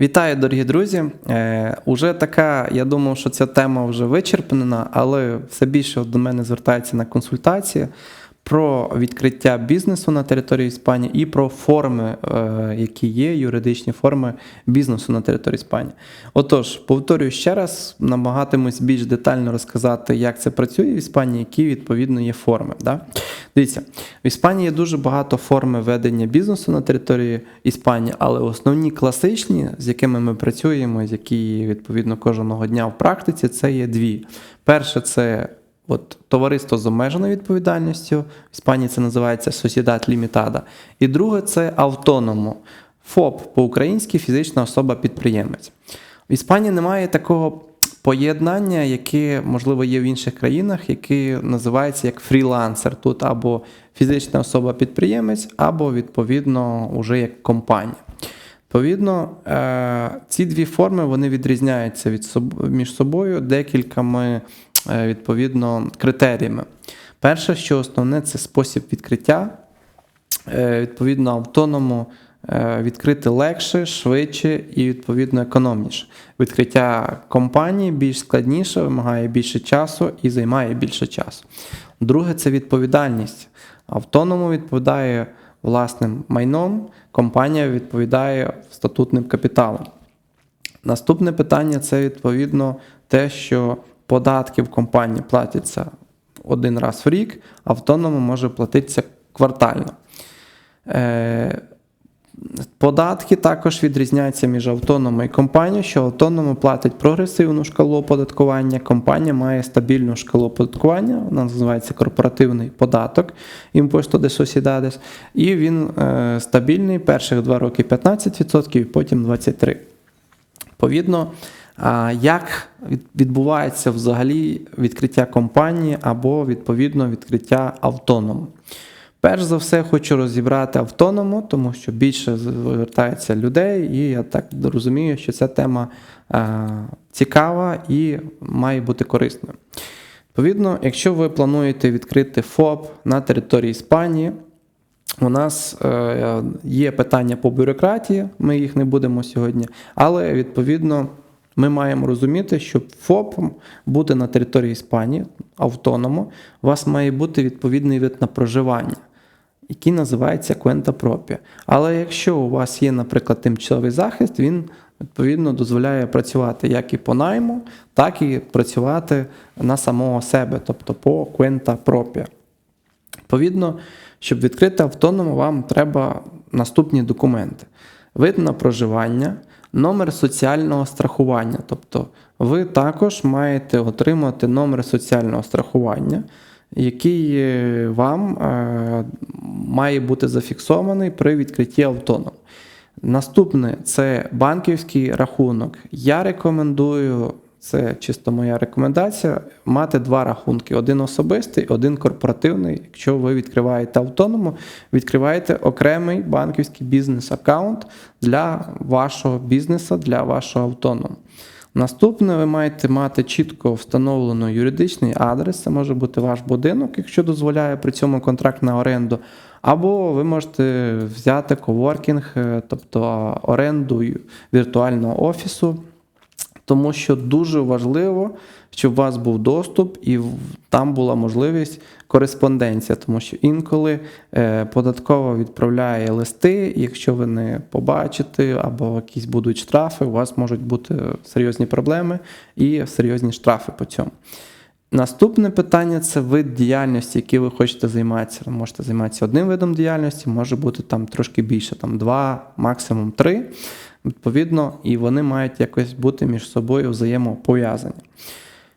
Вітаю, дорогі друзі. Е, уже така, я думав, що ця тема вже вичерпнена, але все більше до мене звертається на консультації про відкриття бізнесу на території Іспанії і про форми, е, які є, юридичні форми бізнесу на території Іспанії. Отож, повторюю ще раз, намагатимусь більш детально розказати, як це працює в Іспанії, які відповідно є форми. Да? Дивіться, в Іспанії є дуже багато форми ведення бізнесу на території Іспанії, але основні класичні, з якими ми працюємо, з які відповідно кожного дня в практиці, це є дві. Перше, це От Товариство з обмеженою відповідальністю, в Іспанії це називається Sociedad Limitada. І друге це автономо. ФОП по-українськи фізична особа-підприємець. В Іспанії немає такого поєднання, яке, можливо, є в інших країнах, яке називається як фрілансер. Тут або фізична особа-підприємець, або, відповідно, уже як компанія. Відповідно, е, ці дві форми вони відрізняються від між собою декількома відповідно критеріями. Перше, що основне, це спосіб відкриття. Е, відповідно, автоному е, відкрити легше, швидше і, відповідно, економніше. Відкриття компанії більш складніше, вимагає більше часу і займає більше часу. Друге, це відповідальність. Автоному відповідає власним майном, компанія відповідає статутним капіталом. Наступне питання це відповідно те, що податки в компанії платяться один раз в рік, автоному може платитися квартально. Е, Податки також відрізняються між автономом і компанією, що автономо платить прогресивну шкалу оподаткування, компанія має стабільну шкалу оподаткування, вона називається корпоративний податок імпосту де Sociedades, і він е, стабільний перших два роки 15%, і потім 23%. Відповідно, як відбувається взагалі відкриття компанії або, відповідно, відкриття автоному? Перш за все, хочу розібрати автоному, тому що більше звертається людей, і я так розумію, що ця тема цікава і має бути корисною. Відповідно, якщо ви плануєте відкрити ФОП на території Іспанії, у нас е, є питання по бюрократії, ми їх не будемо сьогодні, але відповідно. Ми маємо розуміти, що ФОП бути на території Іспанії автономо, у вас має бути відповідний вид на проживання, який називається Квента Пропія. Але якщо у вас є, наприклад, тимчасовий захист, він відповідно дозволяє працювати як і по найму, так і працювати на самого себе, тобто по Квента Пропія. Відповідно, щоб відкрити автономо, вам треба наступні документи: вид на проживання номер соціального страхування. Тобто ви також маєте отримати номер соціального страхування, який е, вам е, має бути зафіксований при відкритті автоном. Наступне це банківський рахунок. Я рекомендую це чисто моя рекомендація. Мати два рахунки: один особистий, один корпоративний. Якщо ви відкриваєте автоному, відкриваєте окремий банківський бізнес-аккаунт для вашого бізнесу, для вашого автоному. Наступне, ви маєте мати чітко встановлено юридичний адрес, це може бути ваш будинок, якщо дозволяє при цьому контракт на оренду. Або ви можете взяти коворкінг, е, тобто оренду віртуального офісу тому що дуже важливо, щоб у вас був доступ і там була можливість кореспонденція, тому що інколи е, податкова відправляє листи, якщо ви не побачите або якісь будуть штрафи, у вас можуть бути серйозні проблеми і серйозні штрафи по цьому. Наступне питання це вид діяльності, який ви хочете займатися. Ви можете займатися одним видом діяльності, може бути там трошки більше, там два, максимум три. Відповідно, і вони мають якось бути між собою взаємопов'язані.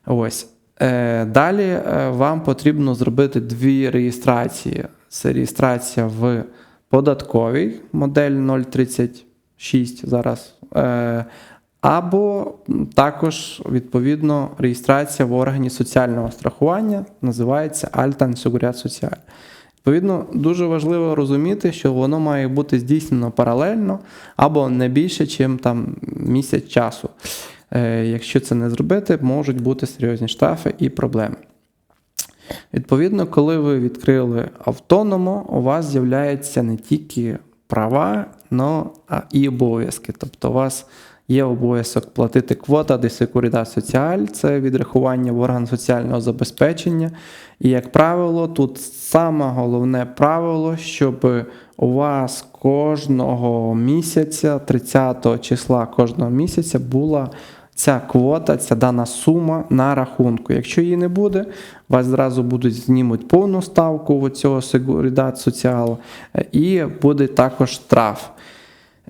Ось. Е, далі е, вам потрібно зробити дві реєстрації. Це реєстрація в податковій модель 036 зараз. Е, або також, відповідно, реєстрація в органі соціального страхування називається Альтан Seguridad Social. Відповідно, дуже важливо розуміти, що воно має бути здійснено паралельно або не більше, ніж там місяць часу. Е, якщо це не зробити, можуть бути серйозні штрафи і проблеми. Відповідно, коли ви відкрили автономо, у вас з'являються не тільки права, але і обов'язки. Тобто, у вас є обов'язок платити квота де Seguridad Соціаль, це відрахування в орган соціального забезпечення. І, як правило, тут саме головне правило, щоб у вас кожного місяця, 30 числа кожного місяця була ця квота, ця дана сума на рахунку. Якщо її не буде, вас зразу будуть знімуть повну ставку цього Seguridad Соціалу і буде також штраф.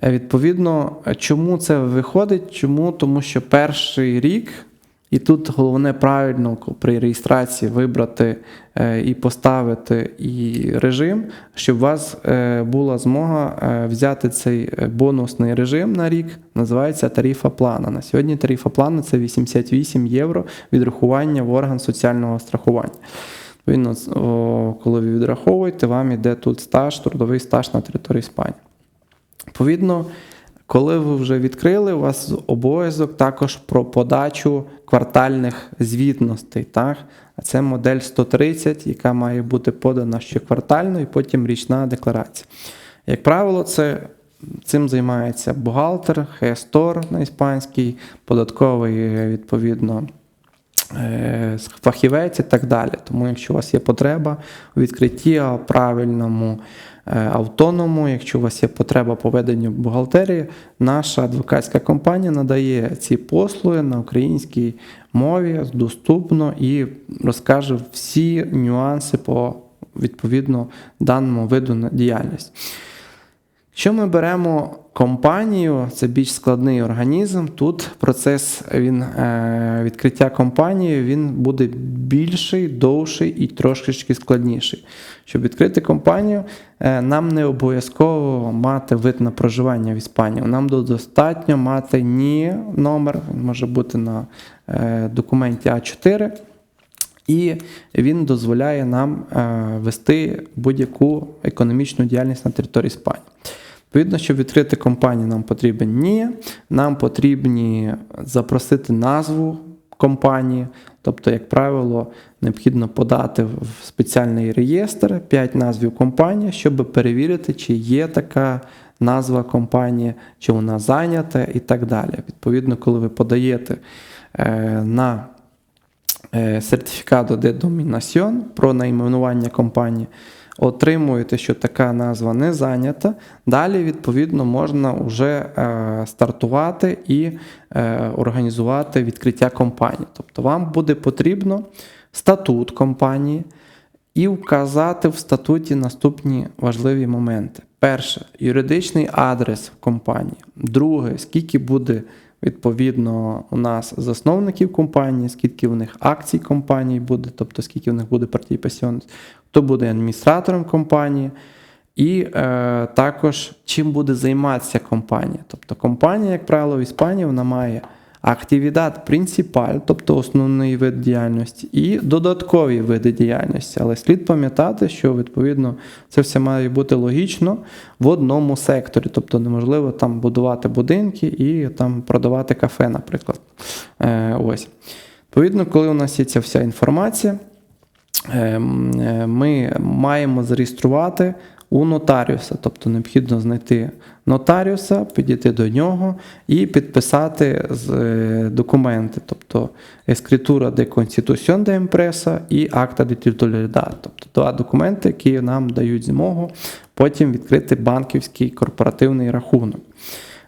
Е, Відповідно, чому це виходить? Чому? Тому що перший рік, і тут головне правильно при реєстрації вибрати е, і поставити і режим, щоб у вас е, була змога взяти цей бонусний режим на рік, називається тарифа плана. На сьогодні тарифа плана це 88 євро відрахування в орган соціального страхування. Відповідно, коли ви відраховуєте, вам іде тут стаж, трудовий стаж на території Іспанії. Відповідно, коли ви вже відкрили, у вас обов'язок також про подачу квартальних звітностей. Так? А це модель 130, яка має бути подана щоквартально і потім річна декларація. Як правило, це, цим займається бухгалтер, гестор на іспанській, податковий, відповідно, е, фахівець і так далі. Тому, якщо у вас є потреба у відкритті правильному автоному, якщо у вас є потреба по веденню бухгалтерії, наша адвокатська компанія надає ці послуги на українській мові доступно і розкаже всі нюанси по відповідно даному виду діяльності. Якщо ми беремо компанію, це більш складний організм. Тут процес він, е, відкриття компанії він буде більший, довший і трошечки складніший. Щоб відкрити компанію, е, нам не обов'язково мати вид на проживання в Іспанії. Нам достатньо мати ні номер, він може бути на е, документі А4. І він дозволяє нам вести будь-яку економічну діяльність на території Іспанії. Відповідно, щоб відкрити компанію, нам потрібен ні, нам потрібні запросити назву компанії. Тобто, як правило, необхідно подати в спеціальний реєстр 5 назвів компанії, щоб перевірити, чи є така назва компанії, чи вона зайнята і так далі. Відповідно, коли ви подаєте е, на е, сертифікату де домінаціон про найменування компанії, отримуєте, що така назва не зайнята. Далі, відповідно, можна вже е, стартувати і е, організувати відкриття компанії. Тобто вам буде потрібно статут компанії і вказати в статуті наступні важливі моменти. Перше, юридичний адрес компанії. Друге, скільки буде відповідно у нас засновників компанії, скільки в них акцій компанії буде, тобто скільки в них буде партій пасіонність, хто буде адміністратором компанії. І е, також чим буде займатися компанія. Тобто компанія, як правило, в Іспанії вона має активідат принципаль, тобто основний вид діяльності, і додаткові види діяльності. Але слід пам'ятати, що відповідно це все має бути логічно в одному секторі. Тобто неможливо там будувати будинки і там продавати кафе, наприклад. Е, ось. Відповідно, коли у нас є ця вся інформація, ем, е, ми маємо зареєструвати у нотаріуса, тобто необхідно знайти нотаріуса, підійти до нього і підписати е, документи, тобто ескритура de Constitución de Empresa і акта de titularidad, тобто два документи, які нам дають змогу потім відкрити банківський корпоративний рахунок.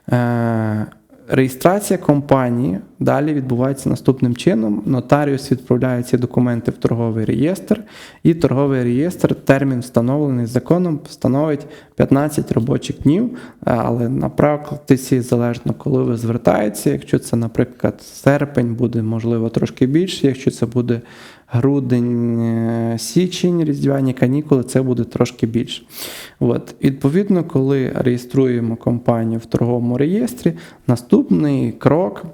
Е, Реєстрація компанії далі відбувається наступним чином. Нотаріус відправляє ці документи в торговий реєстр, і торговий реєстр, термін, встановлений законом, встановить 15 робочих днів. Е, Але на практиці залежно, коли ви звертаєтеся. Якщо це, наприклад, серпень, буде можливо трошки більше. Якщо це буде грудень, е, січень, різдвяні канікули, це буде трошки більше. От. Відповідно, коли реєструємо компанію в торговому реєстрі, наступний крок.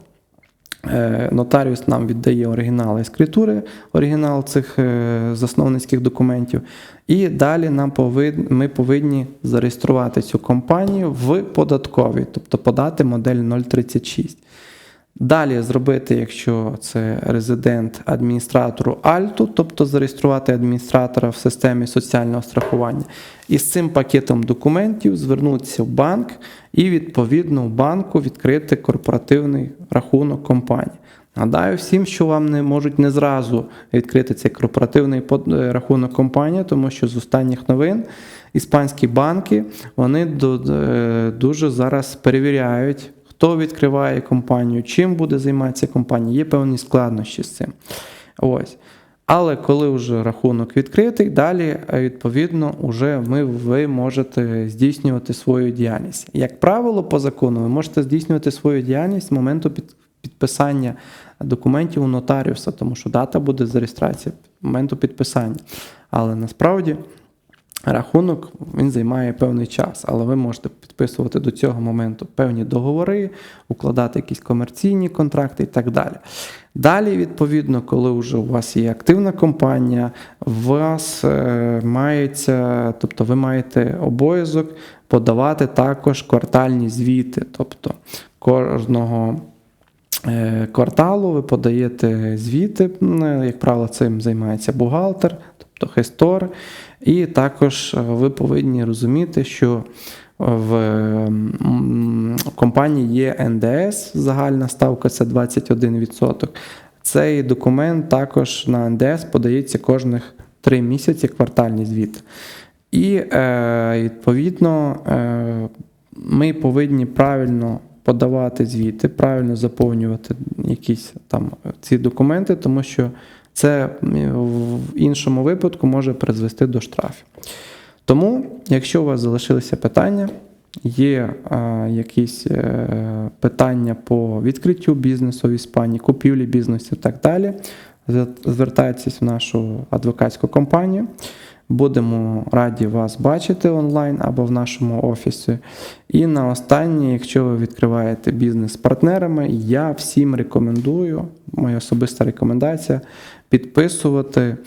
Е, Нотаріус нам віддає оригінали ескритури, оригінал цих е, засновницьких документів. І далі нам повин, ми повинні зареєструвати цю компанію в податковій, тобто подати модель 036. Далі зробити, якщо це резидент адміністратору Альту, тобто зареєструвати адміністратора в системі соціального страхування. І з цим пакетом документів звернутися в банк і відповідно в банку відкрити корпоративний рахунок компанії. Нагадаю всім, що вам не можуть не зразу відкрити цей корпоративний е, рахунок компанії, тому що з останніх новин іспанські банки вони е, дуже зараз перевіряють, хто відкриває компанію, чим буде займатися компанія. Є певні складнощі з цим. Ось. Але коли вже рахунок відкритий, далі е, відповідно вже ми, ви можете здійснювати свою діяльність. Як правило, по закону, ви можете здійснювати свою діяльність з моменту під, підписання документів у нотаріуса, тому що дата буде з реєстрації моменту підписання. Але насправді рахунок він займає певний час, але ви можете підписувати до цього моменту певні договори, укладати якісь комерційні контракти і так далі. Далі, відповідно, коли вже у вас є активна компанія, у вас е, мається, тобто ви маєте обов'язок подавати також квартальні звіти, тобто кожного. е, Кварталу ви подаєте звіти, як правило, цим займається бухгалтер, тобто хестор, і також е, ви повинні розуміти, що в компанії є НДС, загальна ставка це 21%. Цей документ також на НДС подається кожних 3 місяці квартальні звіти. І е, відповідно е, ми повинні правильно подавати звіти, правильно заповнювати якісь там ці документи, тому що це в іншому випадку може призвести до штрафів. Тому, якщо у вас залишилися питання, є е, якісь е, питання по відкриттю бізнесу в Іспанії, купівлі бізнесу і так далі, звер- звертайтесь в нашу адвокатську компанію. Будемо раді вас бачити онлайн або в нашому офісі. І на останнє, якщо ви відкриваєте бізнес з партнерами, я всім рекомендую, моя особиста рекомендація, підписувати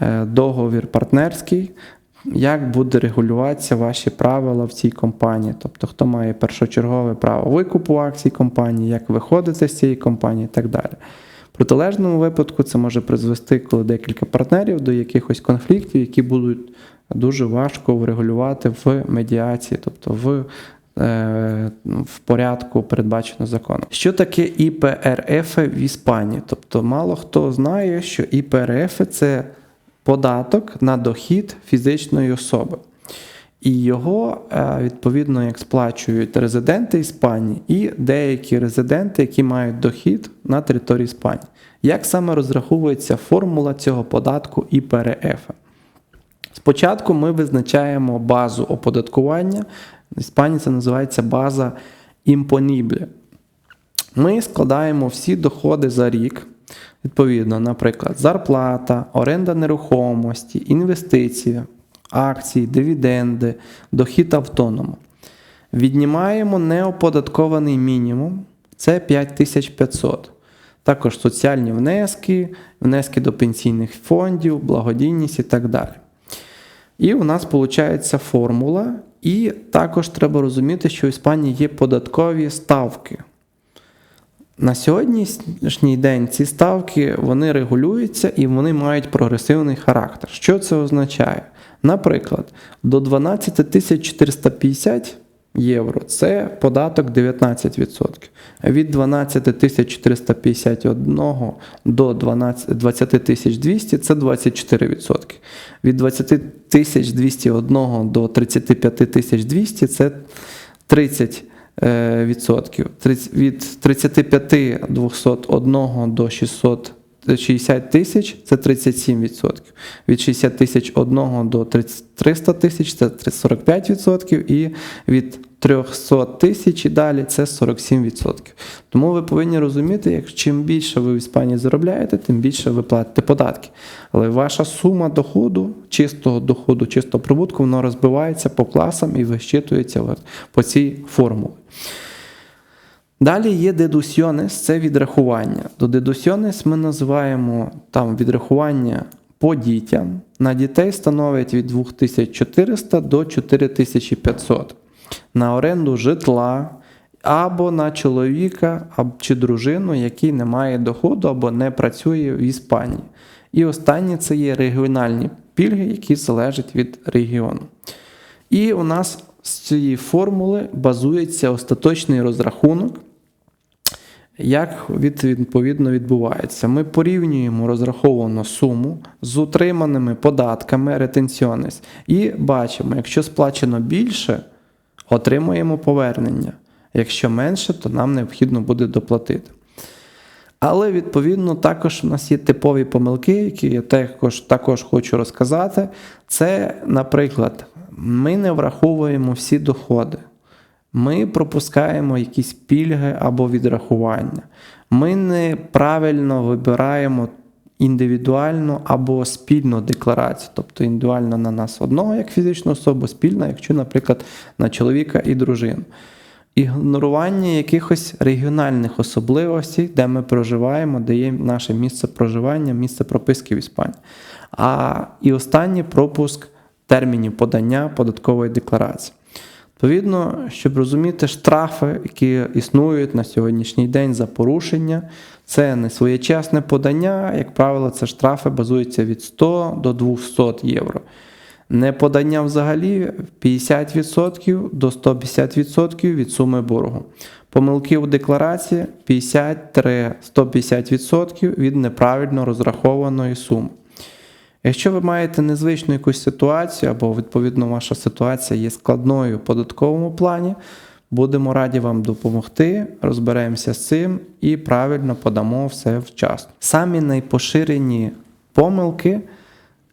е, договір партнерський, як буде регулюватися ваші правила в цій компанії. Тобто, хто має першочергове право викупу акцій компанії, як виходити з цієї компанії і так далі. В протилежному випадку це може призвести, коли декілька партнерів до якихось конфліктів, які будуть дуже важко врегулювати в медіації, тобто в, в порядку, передбачено законом. Що таке ІПРФ в Іспанії? Тобто, мало хто знає, що ІПРФ це податок на дохід фізичної особи. І його е, відповідно як сплачують резиденти Іспанії і деякі резиденти, які мають дохід на території Іспанії. Як саме розраховується формула цього податку ІПРФ? Спочатку ми визначаємо базу оподаткування. В Іспанії це називається база імпонібле. Ми складаємо всі доходи за рік. Відповідно, наприклад, зарплата, оренда нерухомості, інвестиції, акції, дивіденди, дохід автоному. Віднімаємо неоподаткований мінімум це 5500. Також соціальні внески, внески до пенсійних фондів, благодійність і так далі. І у нас виходить формула. І також треба розуміти, що в Іспанії є податкові ставки. На сьогоднішній день ці ставки вони регулюються і вони мають прогресивний характер. Що це означає? Наприклад, до 12 450 євро це податок 19%. Від 12 451 до 12 20 200 це 24%. Від 20 201 до 35 200 це 30%. е, від 35 201 до 600 60 тисяч це 37 відсотків. Від 60 тисяч 1 до 300 тисяч це 45 відсотків. І від 300 тисяч і далі це 47 відсотків. Тому ви повинні розуміти, як чим більше ви в Іспанії заробляєте, тим більше ви платите податки. Але ваша сума доходу, чистого доходу, чистого прибутку, воно розбивається по класам і вищитується по цій формулі. Далі є дедусьйонес, це відрахування. До дедусьйонес ми називаємо там відрахування по дітям. На дітей становить від 2400 до 4500. На оренду житла або на чоловіка чи дружину, який не має доходу або не працює в Іспанії. І останнє це є регіональні пільги, які залежать від регіону. І у нас з цієї формули базується остаточний розрахунок, як відповідно відбувається. Ми порівнюємо розраховану суму з утриманими податками ретенціонність і бачимо, якщо сплачено більше, отримуємо повернення. Якщо менше, то нам необхідно буде доплатити. Але відповідно також у нас є типові помилки, які я також, також хочу розказати. Це, наприклад, ми не враховуємо всі доходи. Ми пропускаємо якісь пільги або відрахування. Ми неправильно вибираємо індивідуальну або спільну декларацію, тобто індивідуально на нас одного як фізичну особу, спільно, якщо, наприклад, на чоловіка і дружину. Ігнорування якихось регіональних особливостей, де ми проживаємо, де є наше місце проживання, місце прописки в Іспанії. А і останній пропуск термінів подання податкової декларації. Відповідно, щоб розуміти штрафи, які існують на сьогоднішній день за порушення, це не своєчасне подання, як правило, це штрафи базуються від 100 до 200 євро. Неподання взагалі 50% до 150% від суми боргу. Помилки у декларації 50-150% від неправильно розрахованої суми. Якщо ви маєте незвичну якусь ситуацію, або, відповідно, ваша ситуація є складною в податковому плані, будемо раді вам допомогти, розберемося з цим і правильно подамо все вчасно. Самі найпоширені помилки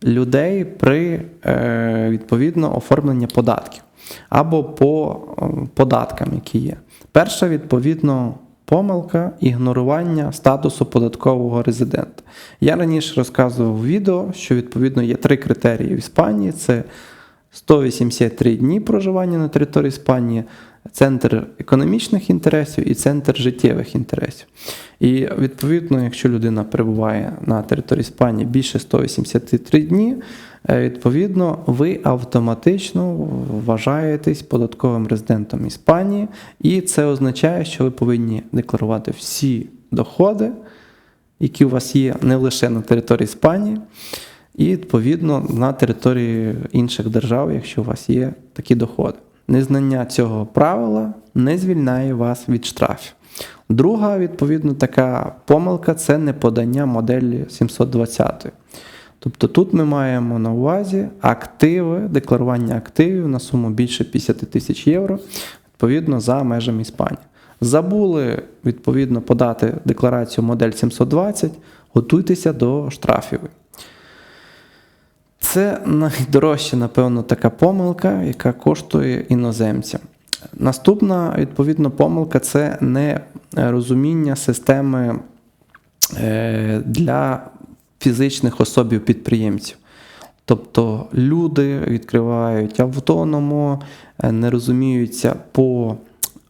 людей при е, відповідно оформленні податків або по е, податкам, які є. Перша, відповідно, помилка ігнорування статусу податкового резидента. Я раніше розказував в відео, що відповідно є три критерії в Іспанії: це 183 дні проживання на території Іспанії, центр економічних інтересів і центр життєвих інтересів. І відповідно, якщо людина перебуває на території Іспанії більше 183 дні, відповідно, ви автоматично вважаєтесь податковим резидентом Іспанії, і це означає, що ви повинні декларувати всі доходи, які у вас є не лише на території Іспанії. І, відповідно, на території інших держав, якщо у вас є такі доходи. Незнання цього правила не звільняє вас від штрафів. Друга, відповідно, така помилка це неподання моделі 720. Тобто тут ми маємо на увазі активи, декларування активів на суму більше 50 тисяч євро, відповідно, за межами Іспанії. Забули, відповідно, подати декларацію модель 720, готуйтеся до штрафів. Це найдорожча, напевно, така помилка, яка коштує іноземцям. Наступна, відповідно, помилка це нерозуміння системи е, для фізичних особів-підприємців. Тобто люди відкривають автономо, е, не розуміються по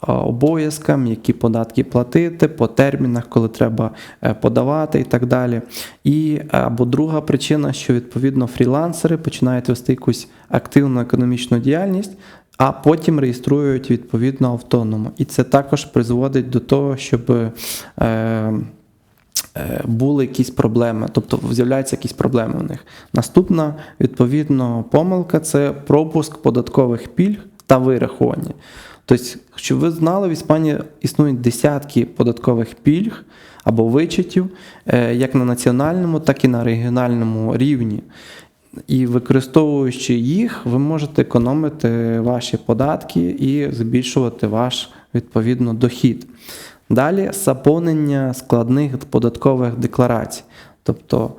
обов'язкам, які податки платити, по термінах, коли треба е, подавати і так далі. І або друга причина, що відповідно фрілансери починають вести якусь активну економічну діяльність. А потім реєструють відповідно автономо. І це також призводить до того, щоб е, е, були якісь проблеми, тобто з'являються якісь проблеми у них. Наступна відповідно помилка це пропуск податкових пільг та вирахування. Тобто, щоб ви знали, в Іспанії існують десятки податкових пільг або вичетів, е, як на національному, так і на регіональному рівні. І використовуючи їх, ви можете економити ваші податки і збільшувати ваш відповідно дохід. Далі заповнення складних податкових декларацій. Тобто,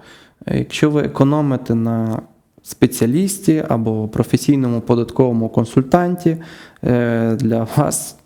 якщо ви економите на спеціалісті або професійному податковому консультанті, е, для вас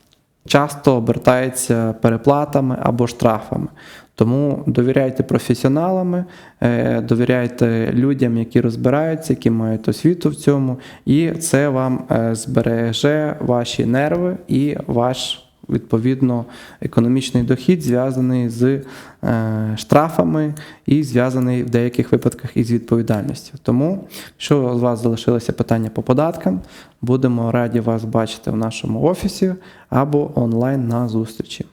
часто обертається переплатами або штрафами. Тому довіряйте професіоналами, е, довіряйте людям, які розбираються, які мають освіту в цьому, і це вам е, збереже ваші нерви і ваш відповідно економічний дохід зв'язаний з е, штрафами і зв'язаний в деяких випадках із відповідальністю. Тому, якщо у вас залишилися питання по податкам, будемо раді вас бачити в нашому офісі або онлайн на зустрічі.